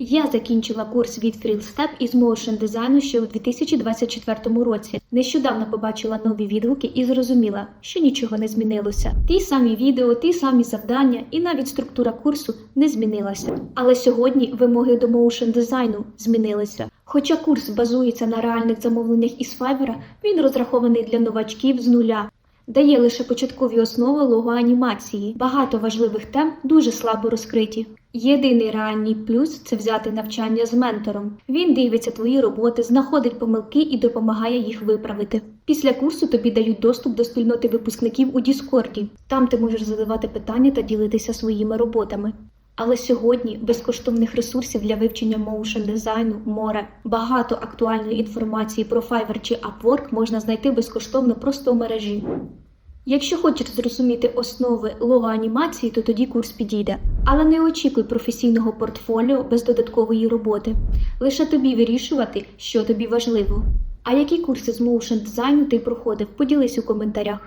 Я закінчила курс від FreeStep із motion дизайну ще у 2024 році. Нещодавно побачила нові відгуки і зрозуміла, що нічого не змінилося. Ті самі відео, ті самі завдання, і навіть структура курсу не змінилася. Але сьогодні вимоги до motion дизайну змінилися. Хоча курс базується на реальних замовленнях із Fiverr, він розрахований для новачків з нуля. Дає лише початкові основи логоанімації. Багато важливих тем дуже слабо розкриті. Єдиний реальний плюс це взяти навчання з ментором. Він дивиться твої роботи, знаходить помилки і допомагає їх виправити. Після курсу тобі дають доступ до спільноти випускників у Діскорді. Там ти можеш задавати питання та ділитися своїми роботами. Але сьогодні безкоштовних ресурсів для вивчення моушен дизайну море. Багато актуальної інформації про Fiverr чи Upwork можна знайти безкоштовно просто у мережі. Якщо хочеш зрозуміти основи логоанімації, то тоді курс підійде. Але не очікуй професійного портфоліо без додаткової роботи. Лише тобі вирішувати, що тобі важливо. А які курси з моушен дизайну ти проходив? Поділись у коментарях.